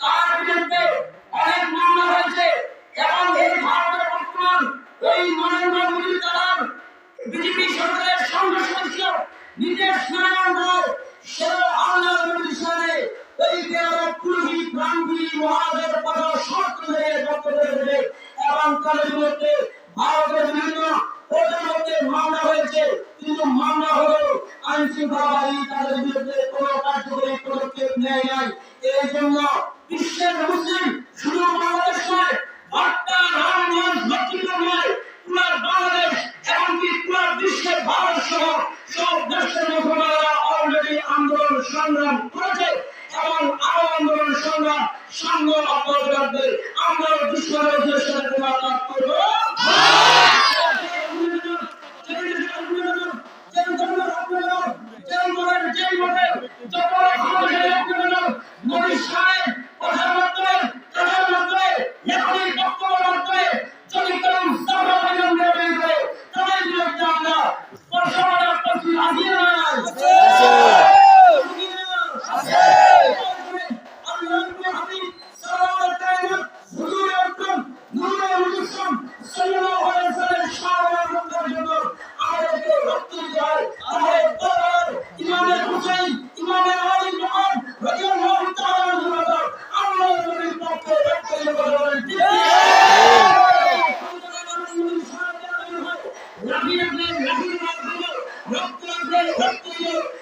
তার বিরুদ্ধে অনেক মামলা হয়েছে। এবং এই ভারতের বর্তমান ওই নরেন্দ্র মোদী তার বিজেপি সরকারের সঙ্গে সদস্য নীতিশ নারায়ণ রায় সেও আল্লাহ মোদীর এই দেওয়ার পুরোহী প্রাণগুলি মহাদেব কথা শর্ত হয়ে বক্তব্য দেবে। এবং তাদের বিরুদ্ধে ভারতের বিভিন্ন ওদের মামলা হয়েছে। কিন্তু মামলা হলেও আইন শৃঙ্খলা বাহিনী তাদের বিরুদ্ধে কোনো কার্যকরী পদক্ষেপ নেয় নাই। এই জন্য বিশ্বের ভারত সব দেশের মুসলমানরা অলরেডি আন্দোলন, সংগ্রাম করেছে। এবং আরও আন্দোলন, সংগ্রাম সংগ্রাম অব্যাহত রাখবে। আমরা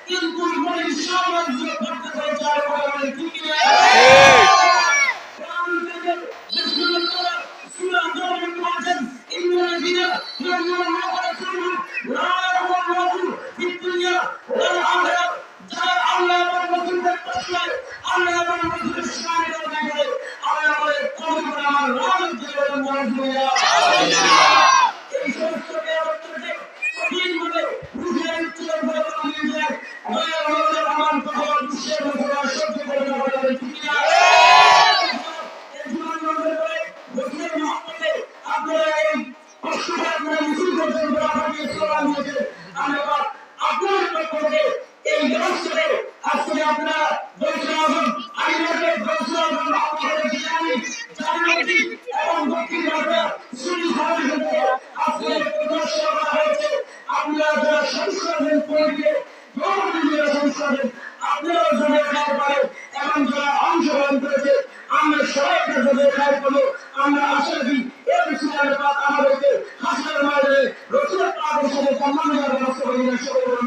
কিন্তু মনে সাম্রাজ্য করতে আমার কথা বিশ্বের মুসলমান সহ্য করে না পারে এবং যারা অংশগ্রহণ করেছে, আমরা সবাইকে জমে খাওয়ার করব। আমরা আশা করি এর বিশ্ববিদ্যালয় আমাদেরকে হাসপাতাল মাঝে রসুলের পাকের সাথে সম্মান দিলেন সকল বলুন